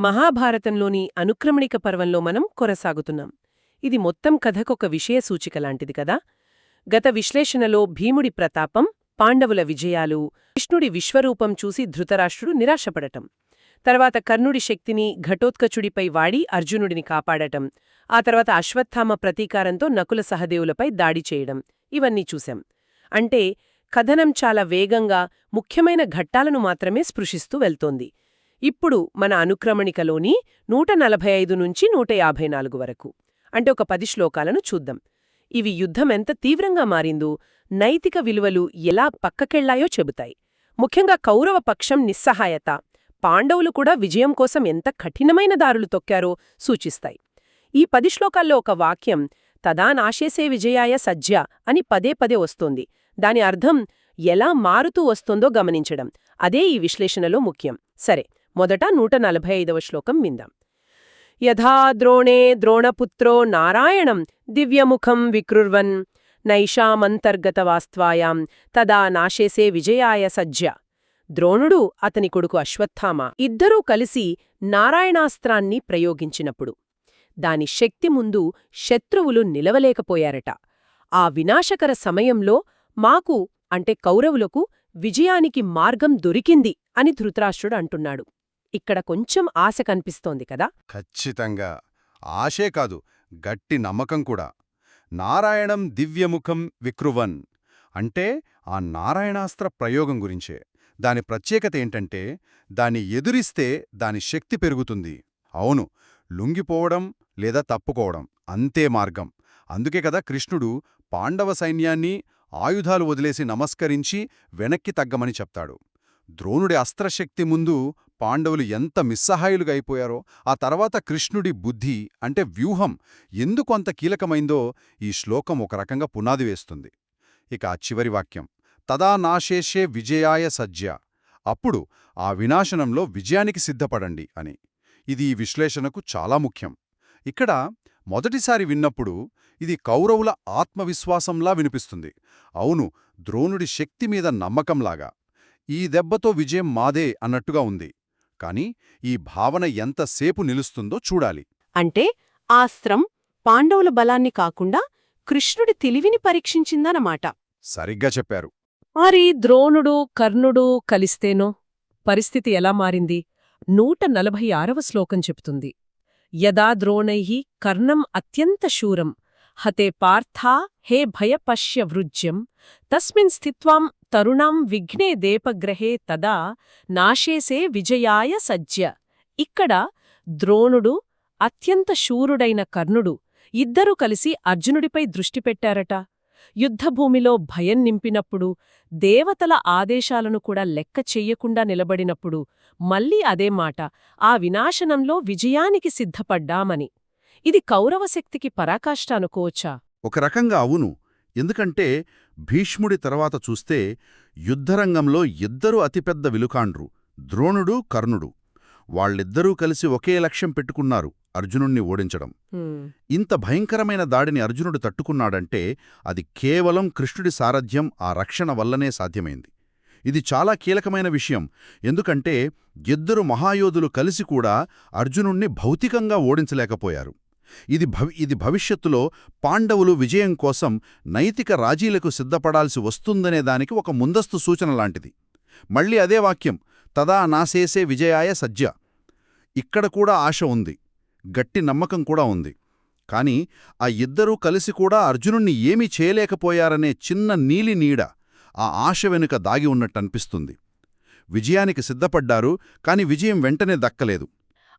మహాభారతంలోని అనుక్రమణిక పర్వంలో మనం కొనసాగుతున్నాం. ఇది మొత్తం కథకొక విషయ సూచిక లాంటిది కదా? గత విశ్లేషణలో భీముడి ప్రతాపం పాండవుల విజయాలు కృష్ణుడి విశ్వరూపం చూసి ధృతరాష్ట్రుడు నిరాశపడటం తర్వాత కర్ణుడి శక్తిని ఘటోత్కచుడిపై వాడి అర్జునుడిని కాపాడటం ఆ తర్వాత అశ్వత్థామ ప్రతీకారంతో నకుల సహదేవులపై దాడి చేయడం ఇవన్నీ చూశాం. అంటే కథనం చాలా వేగంగా ముఖ్యమైన ఘట్టాలను మాత్రమే స్పృశిస్తూ వెళ్తోంది. ఇప్పుడు మన అనుక్రమణికలోని నూట నలభై ఐదు నుంచి నూట యాభై నాలుగు వరకు. అంటే ఒక పది శ్లోకాలను చూద్దాం. ఇవి యుద్ధం ఎంత తీవ్రంగా మారిందో నైతిక విలువలు ఎలా పక్కకెళ్ళాయో చెబుతాయి. ముఖ్యంగా కౌరవ పక్షం నిస్సహాయత పాండవులు కూడా విజయం కోసం ఎంత కఠినమైన దారులు తొక్కారో సూచిస్తాయి. ఈ పది శ్లోకాల్లో ఒక వాక్యం తదా నాశేసే విజయాయ సజ్జ అని పదే పదే వస్తోంది. దాని అర్థం ఎలా మారుతూ వస్తుందో గమనించడం. అదే ఈ విశ్లేషణలో ముఖ్యం. సరే మొదట నూట నలభై ఐదవ శ్లోకం విందాం. యథా ద్రోణే ద్రోణపుత్రో నారాయణం దివ్యముఖం వికృర్వన్ నైషామంతర్గతవాస్త్వాయాం తదా నాశేసే విజయాయ సజ్జ. ద్రోణుడు అతని కొడుకు అశ్వత్థామ ఇద్దరూ కలిసి నారాయణాస్త్రాన్ని ప్రయోగించినప్పుడు. దాని శక్తి ముందు శత్రువులు నిలవలేకపోయారట. ఆ వినాశకర సమయంలో మాకు అంటే కౌరవులకు విజయానికి మార్గం దొరికింది అని ధృతరాష్ట్రుడు అంటున్నాడు. ఇక్కడ కొంచెం ఆశ కనిపిస్తోంది కదా? ఖచ్చితంగా. ఆశే కాదు గట్టి నమ్మకం కూడా. నారాయణం దివ్యముఖం వికృవన్. అంటే ఆ నారాయణాస్త్ర ప్రయోగం గురించే. దాని ప్రత్యేకత ఏంటంటే దాన్ని ఎదురిస్తే దాని శక్తి పెరుగుతుంది. అవును లుంగిపోవడం లేదా తప్పుకోవడం అంతే మార్గం. అందుకే కదా కృష్ణుడు పాండవ సైన్యాన్ని ఆయుధాలు వదిలేసి నమస్కరించి వెనక్కి తగ్గమని చెప్తాడు. ద్రోణుడి అస్త్రశక్తి ముందు పాండవులు ఎంత మిస్సహాయులుగా అయిపోయారో ఆ తర్వాత కృష్ణుడి బుద్ధి అంటే వ్యూహం ఎందుకు అంత కీలకమైందో ఈ శ్లోకం ఒక రకంగా పునాది వేస్తుంది. ఇక ఆ చివరి వాక్యం తదా నాశేషే విజయాయ సజ్జ. అప్పుడు ఆ వినాశనంలో విజయానికి సిద్ధపడండి అని. ఇది ఈ విశ్లేషణకు చాలా ముఖ్యం. ఇక్కడ మొదటిసారి విన్నప్పుడు ఇది కౌరవుల ఆత్మవిశ్వాసంలా వినిపిస్తుంది. అవును ద్రోణుడి శక్తి మీద నమ్మకంలాగా. ఈ దెబ్బతో విజయం మాదే అన్నట్టుగా ఉంది. కాని ఈ భావన ఎంతసేపు నిలుస్తుందో చూడాలి. అంటే ఆస్త్రం పాండవుల బలాన్ని కాకుండా కృష్ణుడి తెలివిని పరీక్షించిందనమాట సరిగ్గా చెప్పారు. మరి ద్రోణుడు కర్ణుడు కలిస్తేనో? పరిస్థితి ఎలా మారింది? నూట నలభై ఆరవ శ్లోకం చెప్తుంది. యదా ద్రోణై కర్ణం అత్యంత శూరం. హతే పార్థా హే భయపశ్య వృజ్యం. తస్మిన్ స్థిత్వాం తరుణం విఘ్నే దేపగ్రహే తదా నాశేసే విజయాయ సజ్జ. ఇక్కడ ద్రోణుడు అత్యంత శూరుడైన కర్ణుడు ఇద్దరూ కలిసి అర్జునుడిపై దృష్టి పెట్టారట. యుద్ధభూమిలో భయం నింపినప్పుడు దేవతల ఆదేశాలను కూడా లెక్క చెయ్యకుండా నిలబడినప్పుడు మళ్ళీ అదే మాట ఆ వినాశనంలో విజయానికి సిద్ధపడ్డామని. ఇది కౌరవశక్తికి పరాకాష్ట అనుకోవచ్చా? ఒక రకంగా అవును. ఎందుకంటే భీష్ముడి తర్వాత చూస్తే యుద్ధరంగంలో ఇద్దరు అతిపెద్ద విలుకాండ్రు ద్రోణుడు కర్ణుడు. వాళ్ళిద్దరూ కలిసి ఒకే లక్ష్యం పెట్టుకున్నారు అర్జునుణ్ణి ఓడించడం. ఇంత భయంకరమైన దాడిని అర్జునుడు తట్టుకున్నాడంటే అది కేవలం కృష్ణుడి సారథ్యం ఆ రక్షణ వల్లనే సాధ్యమైంది. ఇది చాలా కీలకమైన విషయం. ఎందుకంటే ఇద్దరు మహాయోధులు కలిసి కూడా అర్జునుణ్ణి భౌతికంగా ఓడించలేకపోయారు. ఇది భవి ఇది భవిష్యత్తులో పాండవులు విజయం కోసం నైతిక రాజీలకు సిద్ధపడాల్సి వస్తుందనే దానికి ఒక ముందస్తు సూచన లాంటిది. మళ్ళీ అదే వాక్యం తదా నాసేసే విజయాయ సజ్జ. ఇక్కడ కూడా ఆశ ఉంది గట్టి నమ్మకం కూడా ఉంది. కాని ఆ ఇద్దరూ కలిసి కూడా అర్జునుణ్ణి ఏమీ చేయలేకపోయారనే చిన్న నీలి నీడ ఆ ఆశ వెనుక దాగి ఉన్నట్టనిపిస్తుంది. విజయానికి సిద్ధపడ్డారు కాని విజయం వెంటనే దక్కలేదు.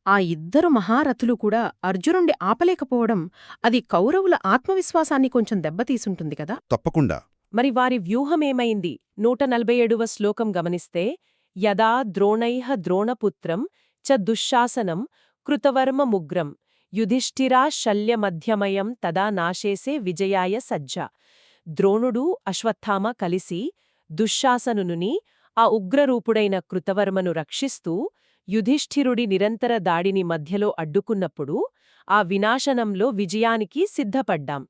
ఆ ఇద్దరు మహారథులు కూడా అర్జునుండి ఆపలేకపోవడం అది కౌరవుల ఆత్మవిశ్వాసాన్ని కొంచెం దెబ్బతీసుంటుంది కదా? తప్పకుండా. మరి వారి వ్యూహమేమైంది? నూట నలభై ఏడువ శ్లోకం గమనిస్తే యదా ద్రోణైహ ద్రోణపుత్రం చ దుశ్శాసనం కృతవర్మ ముగ్రం యుధిష్ఠిరా శల్యమధ్యమయం తదా నాశేసే విజయాయ సజ్జ. ద్రోణుడు అశ్వత్థామ కలిసి దుశ్శాసనుని ఆ ఉగ్రరూపుడైన కృతవర్మను రక్షిస్తూ యుధిష్ఠిరుడి నిరంతర దాడిని మధ్యలో అడ్డుకున్నప్పుడు ఆ వినాశనంలో విజయానికి సిద్ధపడ్డాం.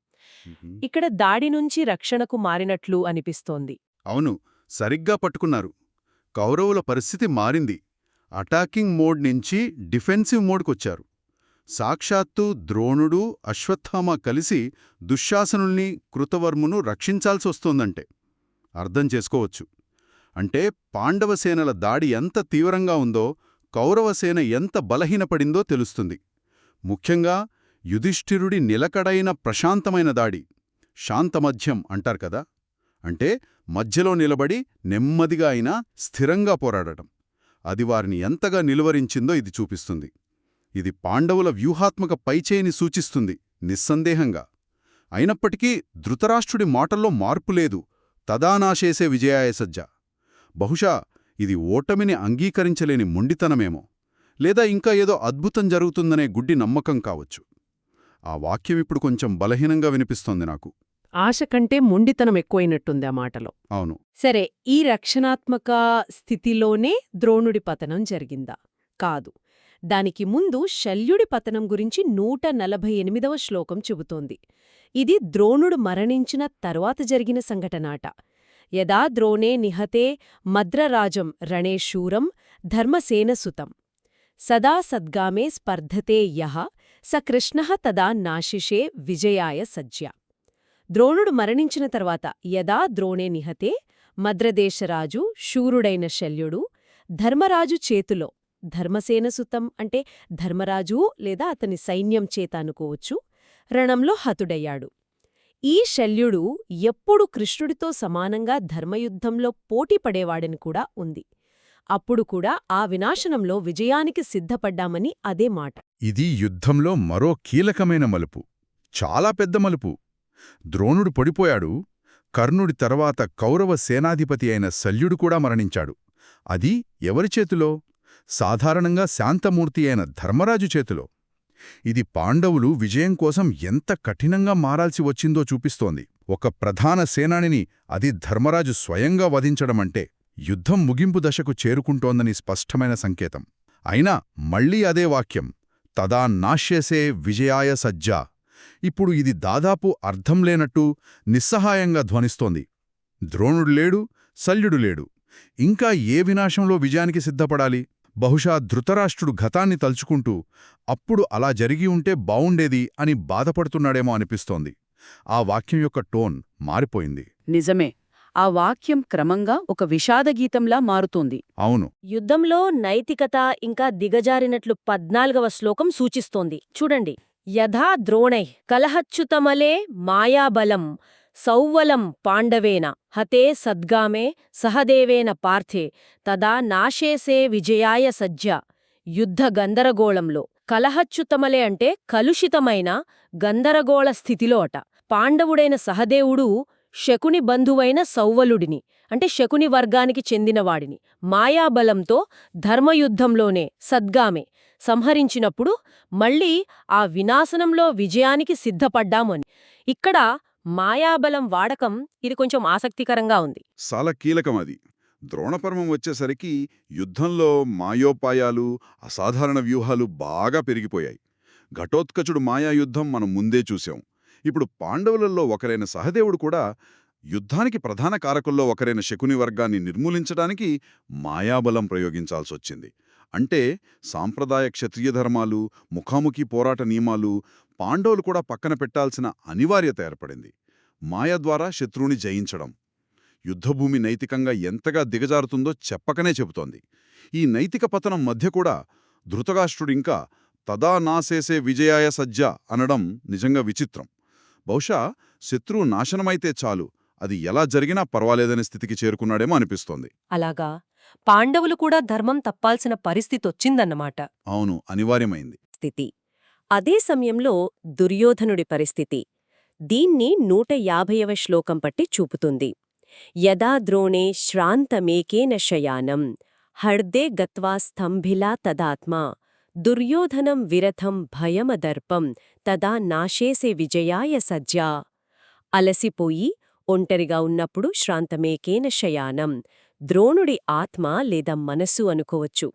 ఇక్కడ దాడి నుంచి రక్షణకు మారినట్లు అనిపిస్తోంది. అవును సరిగ్గా పట్టుకున్నారు. కౌరవుల పరిస్థితి మారింది. అటాకింగ్ మోడ్ నుంచి డిఫెన్సివ్ మోడ్కొచ్చారు. సాక్షాత్తు ద్రోణుడు అశ్వత్థామ కలిసి దుశ్శాసనుల్ని కృతవర్మును రక్షించాల్సొస్తోందంటే అర్థం చేసుకోవచ్చు. అంటే పాండవసేనల దాడి ఎంత తీవ్రంగా ఉందో కౌరవసేన ఎంత బలహీనపడిందో తెలుస్తుంది. ముఖ్యంగా యుధిష్ఠిరుడి నిలకడైన ప్రశాంతమైన దాడి. శాంతమధ్యం అంటారు కదా. అంటే మధ్యలో నిలబడి నెమ్మదిగా అయినా స్థిరంగా పోరాడటం. అది వారిని ఎంతగా నిలువరించిందో ఇది చూపిస్తుంది. ఇది పాండవుల వ్యూహాత్మక పైచేయిని సూచిస్తుంది నిస్సందేహంగా. అయినప్పటికీ ధృతరాష్ట్రుడి మాటల్లో మార్పు లేదు. తదానాశేసే విజయాయ సజ్జ. బహుశా ఇది ఓటమిని అంగీకరించలేని మొండితనమేమో లేదా ఇంకా ఏదో అద్భుతం జరుగుతుందనే గుడ్డి నమ్మకం కావచ్చు. ఆ వాక్యం ఇప్పుడు కొంచెం బలహీనంగా వినిపిస్తోంది నాకు. ఆశ కంటే మొండితనం ఎక్కువైనట్టుంది ఆ మాటలో. అవును. సరే ఈ రక్షణాత్మక స్థితిలోనే ద్రోణుడి పతనం జరిగిందా? కాదు. దానికి ముందు శల్యుడి పతనం గురించి నూట నలభై ఎనిమిదవ శ్లోకం చెబుతోంది. ఇది ద్రోణుడు మరణించిన తర్వాత జరిగిన సంఘటనాట యదా ద్రోణే నిహతే మద్రరాజం రణే శూరం ధర్మసేనసుతం సదా సద్గామే స్పర్ధతే యహ స కృష్ణ తదా నాశిషే విజయాయ సజ్జ. ద్రోణుడు మరణించిన తర్వాత యదా ద్రోణే నిహతే మద్రదేశరాజు శూరుడైన శల్యుడు ధర్మరాజు చేతిలో ధర్మసేనసుతం అంటే ధర్మరాజు లేదా అతని సైన్యం చేత అనుకోవచ్చు రణంలో హతుడయ్యాడు. ఈ శల్యుడు ఎప్పుడు కృష్ణుడితో సమానంగా ధర్మయుద్ధంలో పోటీపడేవాడని కూడా ఉంది. అప్పుడు కూడా ఆ వినాశనంలో విజయానికి సిద్ధపడ్డామని అదే మాట. ఇది యుద్ధంలో మరో కీలకమైన మలుపు. చాలా పెద్ద మలుపు. ద్రోణుడు పడిపోయాడు. కర్ణుడి తర్వాత కౌరవ సేనాధిపతి అయిన శల్యుడు కూడా మరణించాడు. అది ఎవరి చేతిలో? సాధారణంగా శాంతమూర్తి అయిన ధర్మరాజు చేతిలో. ఇది పాండవులు విజయం కోసం ఎంత కఠినంగా మారాల్సి వచ్చిందో చూపిస్తోంది. ఒక ప్రధాన సేనానిని అది ధర్మరాజు స్వయంగా వధించడమంటే యుద్ధం ముగింపు దశకు చేరుకుంటోందని స్పష్టమైన సంకేతం. అయినా మళ్ళీ అదే వాక్యం తదా నాశ్యసే విజయాయ సజ్జా. ఇప్పుడు ఇది దాదాపు అర్థం లేనట్టు నిస్సహాయంగా ధ్వనిస్తోంది. ద్రోణుడు లేడు శల్యుడు లేడు. ఇంకా ఏ వినాశంలో విజయానికి సిద్ధపడాలి? బహుశా ధృతరాష్ట్రుడు గతాన్ని తలుచుకుంటూ అప్పుడు అలా జరిగి ఉంటే బావుండేది అని బాధపడుతున్నాడేమో అనిపిస్తోంది. ఆ వాక్యం యొక్క టోన్ మారిపోయింది. నిజమే. ఆ వాక్యం క్రమంగా ఒక విషాదగీతంలా మారుతోంది. అవును. యుద్ధంలో నైతికత ఇంకా దిగజారినట్లు పద్నాలుగవ శ్లోకం సూచిస్తోంది. చూడండి. యథా ద్రోణై కలహచ్యుతమలే మాయాబలం సౌవలం పాండవేన హతే సద్గామే సహదేవేన పార్థే తదా నాశేసే విజయాయ సజ్జ యుద్ధ గందరగోళంలో కలహచ్యుతమలే అంటే కలుషితమైన గందరగోళ స్థితిలో అట. పాండవుడైన సహదేవుడు శకుని బంధువైన సౌవలుడిని అంటే శకుని వర్గానికి చెందినవాడిని మాయాబలంతో ధర్మయుద్ధంలోనే సద్గామే సంహరించినప్పుడు మళ్ళీ ఆ వినాశనంలో విజయానికి సిద్ధపడ్డామని. ఇక్కడ మాయాబలం వాడకం ఇది కొంచెం ఆసక్తికరంగా ఉంది. చాలా కీలకం అది. ద్రోణపర్మం వచ్చేసరికి యుద్ధంలో మాయోపాయాలు అసాధారణ వ్యూహాలు బాగా పెరిగిపోయాయి. ఘటోత్కచుడు మాయాయుద్ధం మనం ముందే చూశాం. ఇప్పుడు పాండవులలో ఒకరైన సహదేవుడు కూడా యుద్ధానికి ప్రధాన కారకుల్లో ఒకరైన శకుని వర్గాన్ని నిర్మూలించడానికి మాయాబలం ప్రయోగించాల్సొచ్చింది. అంటే సాంప్రదాయ క్షత్రియ ధర్మాలు ముఖాముఖి పోరాట నియమాలు పాండవులు కూడా పక్కన పెట్టాల్సిన అనివార్యత ఏర్పడింది. మాయ ద్వారా శత్రువుని జయించడం. యుద్ధభూమి నైతికంగా ఎంతగా దిగజారుతుందో చెప్పకనే చెబుతోంది. ఈ నైతిక పతనం మధ్య కూడా ధృతరాష్ట్రుడింకా తదా నాశేసే విజయాయ సజ్జ అనడం నిజంగా విచిత్రం. బహుశా శత్రువు నాశనమైతే చాలు అది ఎలా జరిగినా పర్వాలేదనే స్థితికి చేరుకున్నాడేమో అనిపిస్తోంది. అలాగా? పాండవులు కూడా ధర్మం తప్పాల్సిన పరిస్థితొచ్చిందన్నమాట. అవును అనివార్యమైంది. స్థితి. అదే సమయంలో దుర్యోధనుడి పరిస్థితి. దీన్ని నూట యాభైవ శ్లోకం పట్టి చూపుతుంది. యదా ద్రోణే శ్రాంతమేకేన శయానం హర్దే గత్వా స్తంభిలా తదాత్మా దుర్యోధనం విరథం భయమదర్పం తదా నాశేసే విజయాయ సజ్జా. అలసిపోయి ఒంటరిగా ఉన్నప్పుడు శ్రాంతమేకేన శయానం ద్రోణుడి ఆత్మ లేదా మనస్సు అనుకోవచ్చు.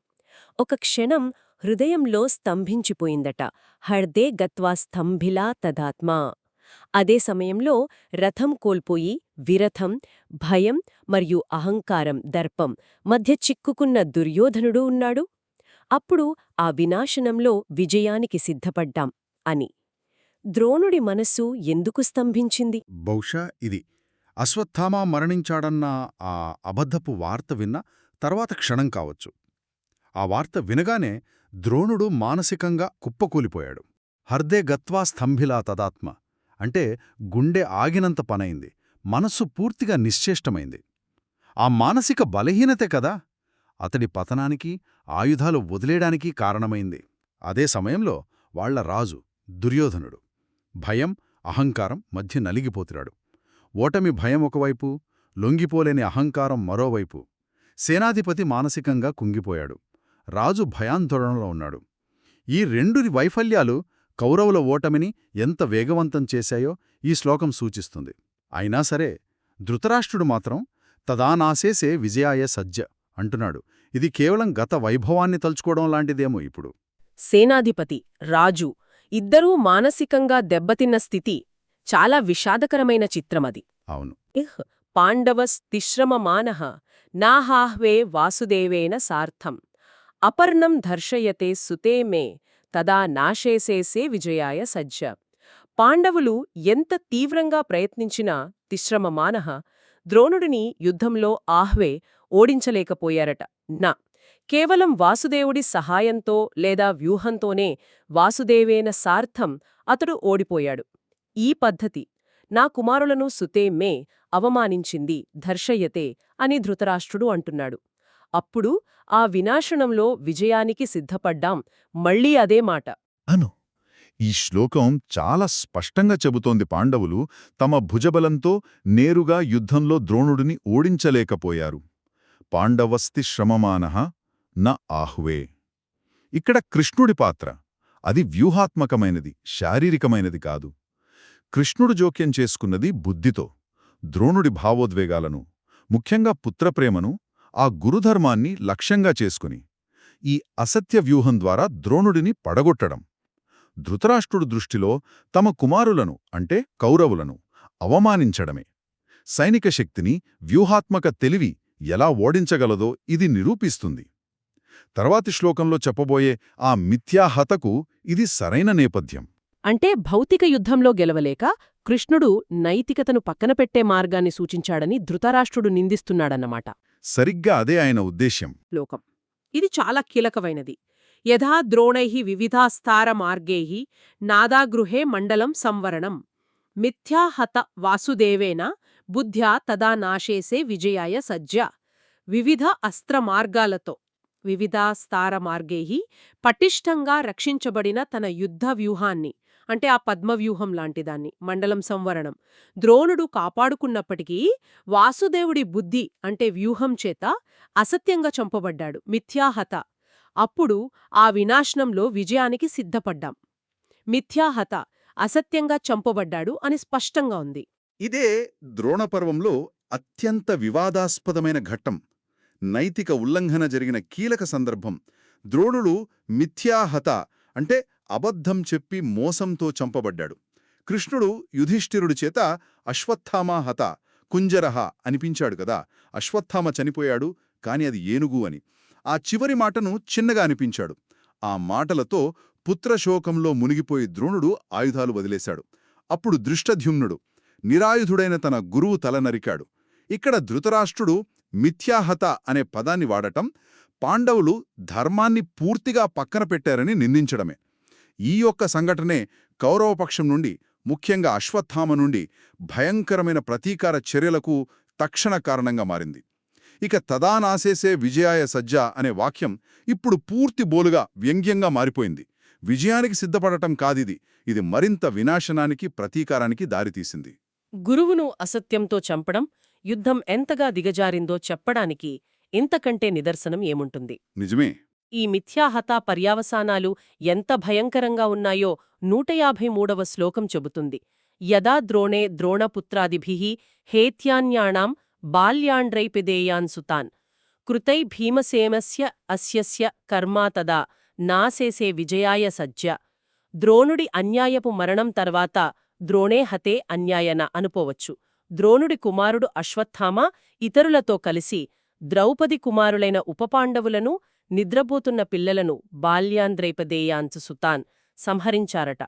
ఒక క్షణం హృదయంలో స్తంభించిపోయిందట. హర్దే గత్వా స్తంభిలా తదాత్మా. అదే సమయంలో రథం కోల్పోయి విరథం భయం మరియు అహంకారం దర్పం మధ్య చిక్కుకున్న దుర్యోధనుడు ఉన్నాడు. అప్పుడు ఆ వినాశనంలో విజయానికి సిద్ధపడ్డాం అని. ద్రోణుడి మనస్సు ఎందుకు స్తంభించింది? బహుశా ఇది అశ్వత్థామ మరణించాడన్న ఆ అబద్ధపు వార్త విన్న తర్వాత క్షణం కావచ్చు. ఆ వార్త వినగానే ద్రోణుడు మానసికంగా కుప్పకూలిపోయాడు. హర్దే గత్వా స్తంభిలా తదాత్మ. అంటే గుండె ఆగినంత పనైంది. మనస్సు పూర్తిగా నిశ్చేష్టమైంది. ఆ మానసిక బలహీనతే కదా! అతడి పతనానికి ఆయుధాలు వదిలేయడానికి కారణమైంది. అదే సమయంలో వాళ్ళ రాజు దుర్యోధనుడు. భయం అహంకారం మధ్య నలిగిపోతున్నాడు ఓటమి భయం ఒకవైపు లొంగిపోలేని అహంకారం మరోవైపు. సేనాధిపతి మానసికంగా కుంగిపోయాడు. రాజు భయాందోళనలో ఉన్నాడు. ఈ రెండు వైఫల్యాలు కౌరవుల ఓటమిని ఎంత వేగవంతం చేశాయో ఈ శ్లోకం సూచిస్తుంది. అయినా సరే ధృతరాష్ట్రుడు మాత్రం తదానాశేసే విజయాయ సజ్జ అంటున్నాడు. ఇది కేవలం గత వైభవాన్ని తలుచుకోవడం లాంటిదేమో ఇప్పుడు. సేనాధిపతి రాజు ఇద్దరూ మానసికంగా దెబ్బతిన్న స్థితి చాలా విషాదకరమైన చిత్రమది. అవును. ఇహ్ పాండవస్తిశ్రమమానః నాహాహ్వే వాసుదేవేన సార్థం. అపర్ణం ధర్షయతే సుతే మే తదా నాశేసేసే విజయాయ సజ్జ. పాండవులు ఎంత తీవ్రంగా ప్రయత్నించినా తిశ్రమమానః ద్రోణుడిని యుద్ధంలో ఆహ్వే ఓడించలేకపోయారట. నా. కేవలం వాసుదేవుడి సహాయంతో లేదా వ్యూహంతోనే వాసుదేవేన సార్థం అతడు ఓడిపోయాడు. ఈ పద్ధతి నా కుమారులను సుతే మే అవమానించింది ధర్షయ్యతే అని ధృతరాష్ట్రుడు అంటున్నాడు. అప్పుడు ఆ వినాశనంలో విజయానికి సిద్ధపడ్డాం. మళ్ళీ అదే మాట. అను. ఈ శ్లోకం చాలా స్పష్టంగా చెబుతోంది పాండవులు. తమ భుజబలంతో నేరుగా యుద్ధంలో ద్రోణుడిని ఓడించలేకపోయారు. పాండవస్తి శ్రమమానః న ఆహ్వే. ఇక్కడ కృష్ణుడి పాత్ర. అది వ్యూహాత్మకమైనది శారీరకమైనది కాదు. కృష్ణుడు జోక్యం చేసుకున్నది బుద్ధితో ద్రోణుడి భావోద్వేగాలను ముఖ్యంగా పుత్రప్రేమను ఆ గురుధర్మాన్ని లక్ష్యంగా చేసుకుని ఈ అసత్య వ్యూహం ద్వారా ద్రోణుడిని పడగొట్టడం. ధృతరాష్ట్రుడు దృష్టిలో తమ కుమారులను అంటే కౌరవులను అవమానించడమే. సైనిక శక్తిని వ్యూహాత్మక తెలివి ఎలా ఓడించగలదో ఇది నిరూపిస్తుంది. తర్వాతి శ్లోకంలో చెప్పబోయే ఆ మిథ్యాహతకు ఇది సరైన నేపథ్యం. అంటే భౌతిక యుద్ధంలో గెలవలేక కృష్ణుడు నైతికతను పక్కనపెట్టే మార్గాన్ని సూచించాడని ధృతరాష్ట్రుడు నిందిస్తున్నాడన్నమాట. సరిగ్గా అదే ఆయన ఉద్దేశ్యం. లోకం. ఇది చాలా కీలకమైనది. యథా ద్రోణై వివిధాస్తార మార్గై నాదాగృహే మండలం సంవరణం. మిథ్యాహత వాసుదేవేన బుద్ధ్యా తదా నాశేసే విజయాయ సజ్జ. వివిధ అస్త్ర మార్గాలతో వివిధాస్తార మార్గై పటిష్టంగా రక్షించబడిన తన యుద్ధ వ్యూహాన్ని అంటే ఆ పద్మవ్యూహం లాంటిదాన్ని మండలం సంవరణం. ద్రోణుడు కాపాడుకున్నప్పటికీ వాసుదేవుడి బుద్ధి అంటే వ్యూహం చేత అసత్యంగా చంపబడ్డాడు మిథ్యాహత. అప్పుడు ఆ వినాశనంలో విజయానికి సిద్ధపడ్డాం. మిథ్యాహత అసత్యంగా చంపబడ్డాడు అని స్పష్టంగా ఉంది. ఇదే ద్రోణపర్వంలో అత్యంత వివాదాస్పదమైన ఘట్టం. నైతిక ఉల్లంఘన జరిగిన కీలక సందర్భం. ద్రోణుడు మిథ్యాహత అంటే అబద్ధం చెప్పి మోసంతో చంపబడ్డాడు. కృష్ణుడు యుధిష్ఠిరుడి చేత అశ్వత్థామాహత కుంజరహ అనిపించాడు కదా. అశ్వత్థామ చనిపోయాడు కాని అది ఏనుగు అని. ఆ చివరి మాటను చిన్నగా అనిపించాడు. ఆ మాటలతో పుత్రశోకంలో మునిగిపోయి ద్రోణుడు ఆయుధాలు వదిలేశాడు. అప్పుడు దృష్టధ్యుమ్నుడు నిరాయుధుడైన తన గురువు తల నరికాడు ఇక్కడ ధృతరాష్ట్రుడు మిథ్యాహత అనే పదాన్ని వాడటం పాండవులు ధర్మాన్ని పూర్తిగా పక్కన పెట్టారని నిందించడమే. ఈ యొక్క సంఘటనే కౌరవపక్షం నుండి ముఖ్యంగా అశ్వత్థామ నుండి భయంకరమైన ప్రతీకార చర్యలకు తక్షణ కారణంగా మారింది. ఇక తదానాశేసే విజయాయ సజ్జ అనే వాక్యం ఇప్పుడు పూర్తి బోలుగా వ్యంగ్యంగా మారిపోయింది. విజయానికి సిద్ధపడటం కాదిది. ఇది మరింత వినాశనానికి ప్రతీకారానికి దారితీసింది గురువును అసత్యంతో చంపడం యుద్ధం ఎంతగా దిగజారిందో చెప్పడానికి ఇంతకంటే నిదర్శనం ఏముంటుంది? నిజమే. ఈ మిథ్యాహత పర్యావసానాలు ఎంత భయంకరంగా ఉన్నాయో నూట యాభై మూడవ శ్లోకం చెబుతుంది. యదా ద్రోణే ద్రోణపుత్రాదిభిః హేత్యాన్యాణాం బాల్యాండ్రైపిదేయాన్ సుతాన్. కృతై భీమసేమస్య అస్యస్య కర్మా తదా నాసేసే విజయాయ సజ్జ. ద్రోణుడి అన్యాయపు మరణం తర్వాత ద్రోణే హతే అన్యాయన అనుకోవచ్చు ద్రోణుడి కుమారుడు అశ్వత్థామ ఇతరులతో కలిసి ద్రౌపది కుమారులైన ఉపపాండవులను నిద్రపోతున్న పిల్లలను బాల్యాంద్రైపదేయాంచ సుతాన్ సంహరించారట.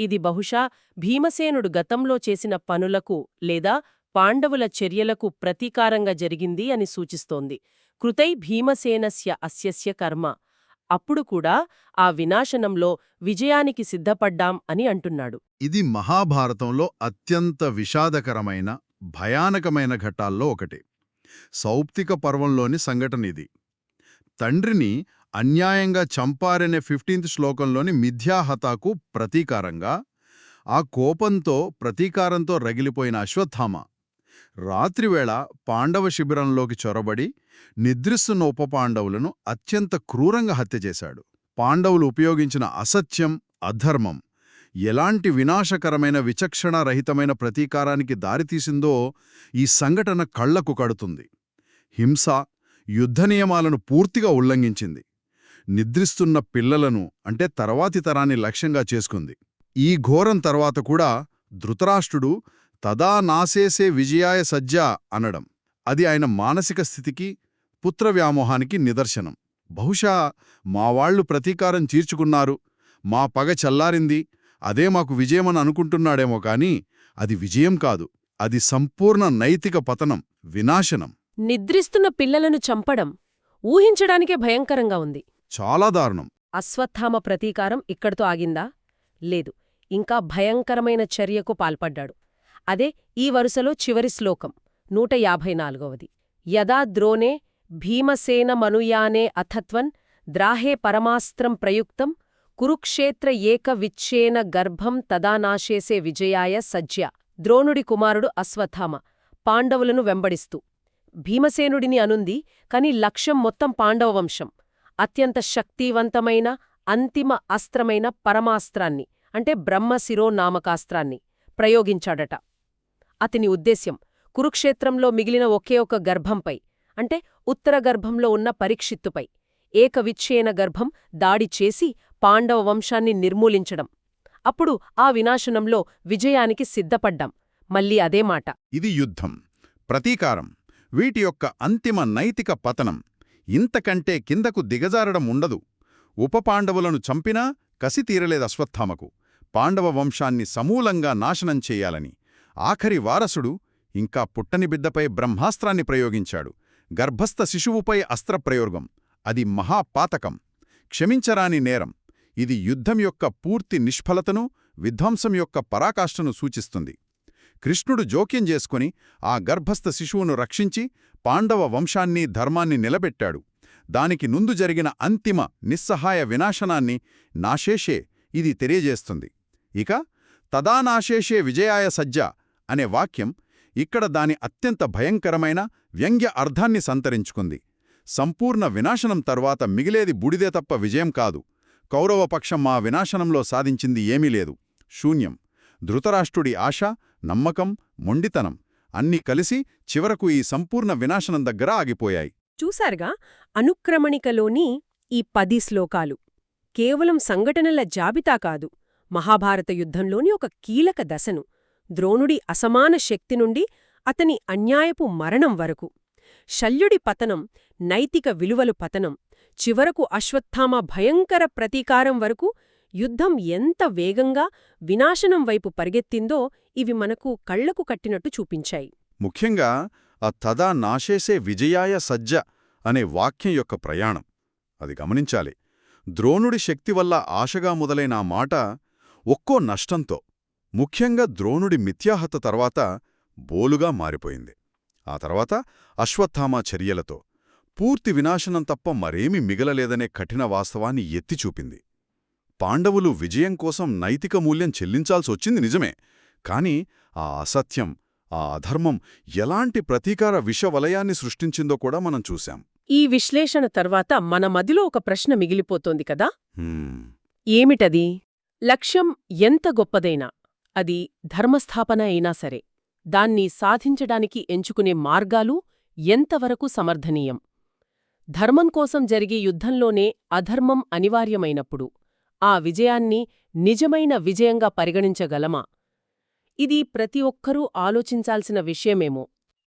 ఇది బహుశా భీమసేనుడు గతంలో చేసిన పనులకు లేదా పాండవుల చర్యలకు ప్రతీకారంగా జరిగింది అని సూచిస్తోంది. కృతై భీమసేనస్య అస్యస్య కర్మ. అప్పుడు కూడా ఆ వినాశనంలో విజయానికి సిద్ధపడ్డాం అని అంటున్నాడు. ఇది మహాభారతంలో అత్యంత విషాదకరమైన భయానకమైన ఘట్టాల్లో ఒకటి. సౌప్తిక పర్వంలోని సంఘటన ఇది. తండ్రిని అన్యాయంగా చంపారనే ఫిఫ్టీన్త్ శ్లోకంలోని మిథ్యాహతాకు ప్రతీకారంగా ఆ కోపంతో ప్రతీకారంతో రగిలిపోయిన అశ్వత్థామ రాత్రివేళ పాండవ శిబిరంలోకి చొరబడి నిద్రిస్తున్న ఉపపాండవులను అత్యంత క్రూరంగా హత్య చేశాడు. పాండవులు ఉపయోగించిన అసత్యం అధర్మం ఎలాంటి వినాశకరమైన విచక్షణారహితమైన ప్రతీకారానికి దారితీసిందో ఈ సంఘటన కళ్ళకు కడుతుంది. హింస యుద్ధ నియమాలను పూర్తిగా ఉల్లంఘించింది. నిద్రిస్తున్న పిల్లలను అంటే తర్వాతి తరాన్ని లక్ష్యంగా చేసుకుంది. ఈ ఘోరం తర్వాత కూడా ధృతరాష్ట్రుడు తదా నాసేసే విజయాయ సజ్జ అనడం అది ఆయన మానసిక స్థితికి పుత్రవ్యామోహానికి నిదర్శనం. బహుశా మావాళ్ళు ప్రతీకారం తీర్చుకున్నారు మా పగ చల్లారింది అదే మాకు విజయమని అనుకుంటున్నాడేమో కాని అది విజయం కాదు అది సంపూర్ణ నైతిక పతనం వినాశనం. నిద్రిస్తున్న పిల్లలను చంపడం ఊహించడానికే భయంకరంగా ఉంది. చాలా దారుణం. అశ్వత్థామ ప్రతీకారం ఇక్కడితో ఆగిందా? లేదు. ఇంకా భయంకరమైన చర్యకు పాల్పడ్డాడు. అదే ఈ వరుసలో చివరి శ్లోకం నూట యాభై నాలుగవది. యదా ద్రోణే భీమసేనమనుయానే అథత్వన్ ద్రాహే పరమాస్త్రం ప్రయుక్తం కురుక్షేత్ర ఏక విచ్ఛేన గర్భం తదానాశేసే విజయాయ సజ్య ద్రోణుడి కుమారుడు అశ్వత్థామ పాండవులను వెంబడిస్తూ భీమసేనుడిని అనుంది కాని లక్ష్యం మొత్తం పాండవ వంశం. అత్యంత శక్తివంతమైన అంతిమ అస్త్రమైన పరమాస్త్రాన్ని అంటే బ్రహ్మశిరోనామకాస్త్రాన్ని ప్రయోగించాడట. అతని ఉద్దేశ్యం కురుక్షేత్రంలో మిగిలిన ఒకే ఒక గర్భంపై అంటే ఉత్తర గర్భంలో ఉన్న పరీక్షిత్తుపై ఏకవిచ్ఛేన గర్భం దాడి చేసి పాండవ వంశాన్ని నిర్మూలించడం. అప్పుడు ఆ వినాశనంలో విజయానికి సిద్ధపడ్డాం. మళ్ళీ అదే మాట. ఇది యుద్ధం. ప్రతీకారం. వీటి యొక్క అంతిమ నైతిక పతనం. ఇంతకంటే కిందకు దిగజారడం ఉండదు. ఉపపాండవులను చంపినా కసి తీరలేదు అశ్వత్థామకు. పాండవ వంశాన్ని సమూలంగా నాశనం చేయాలని. ఆఖరి వారసుడు ఇంకా పుట్టని బిడ్డపై బ్రహ్మాస్త్రాన్ని ప్రయోగించాడు. గర్భస్థ శిశువుపై అస్త్రప్రయోగం. అది మహాపాతకం. క్షమించరాని నేరం. ఇది యుద్ధం యొక్క పూర్తి నిష్ఫలతను విధ్వంసం యొక్క పరాకాష్ఠను సూచిస్తుంది. కృష్ణుడు జోక్యం చేసుకుని ఆ గర్భస్థ శిశువును రక్షించి పాండవ వంశాన్ని ధర్మాన్ని నిలబెట్టాడు. దానికి నుందు జరిగిన అంతిమ నిస్సహాయ వినాశనాన్ని నాశేషే ఇది తెలియజేస్తుంది. ఇక తదానాశేషే విజయాయ సజ్జ అనే వాక్యం ఇక్కడ దాని అత్యంత భయంకరమైన వ్యంగ్య అర్థాన్ని సంతరించుకుంది. సంపూర్ణ వినాశనం తర్వాత మిగిలేది బుడిదే తప్ప విజయం కాదు. కౌరవపక్షం మా వినాశనంలో సాధించింది ఏమీ లేదు. శూన్యం. ధృతరాష్ట్రుడి ఆశ నమ్మకం మొండితనం అన్నీ కలిసి చివరకు ఈ సంపూర్ణ వినాశనం దగ్గర ఆగిపోయాయి. చూశారుగా? అనుక్రమణికలోని ఈ పది శ్లోకాలు కేవలం సంఘటనల జాబితా కాదు మహాభారత యుద్ధంలోని ఒక కీలక దశను ద్రోణుడి అసమాన శక్తి నుండి అతని అన్యాయపు మరణం వరకు శల్యుడి పతనం నైతిక విలువలు పతనం చివరకు అశ్వత్థామ భయంకర ప్రతీకారం వరకు యుద్ధం ఎంత వేగంగా వినాశనం వైపు పరిగెత్తిందో ఇవి మనకు కళ్ళకు కట్టినట్టు చూపించాయి. ముఖ్యంగా ఆ తదా నాశేసే విజయాయ సజ్జ అనే వాక్యం యొక్క ప్రయాణం. అది గమనించాలి. ద్రోణుడి శక్తి వల్ల ఆశగా మొదలైన ఆ మాట ఒక్కో నష్టంతో ముఖ్యంగా ద్రోణుడి మిథ్యాహత తర్వాత బోలుగా మారిపోయింది. ఆ తర్వాత అశ్వత్థామ చర్యలతో పూర్తి వినాశనం తప్ప మరేమీ మిగలలేదనే కఠిన వాస్తవాన్ని ఎత్తిచూపింది పాండవులు విజయం కోసం నైతిక మూల్యం చెల్లించాల్సొచ్చింది నిజమే. కాని ఆ అసత్యం ఆ అధర్మం ఎలాంటి ప్రతీకార విషవలయాన్ని సృష్టించిందో కూడా మనం చూశాం. ఈ విశ్లేషణ తర్వాత మన మదిలో ఒక ప్రశ్న మిగిలిపోతోంది కదా? ఏమిటది? లక్ష్యం ఎంత గొప్పదైనా అది ధర్మస్థాపన అయినా సరే దాన్ని సాధించడానికి ఎంచుకునే మార్గాలు ఎంతవరకు సమర్థనీయం? ధర్మం కోసం జరిగే యుద్ధంలోనే అధర్మం అనివార్యమైనప్పుడు ఆ విజయాన్ని నిజమైన విజయంగా పరిగణించగలమా? ఇది ప్రతి ఒక్కరూ ఆలోచించాల్సిన విషయమేమో.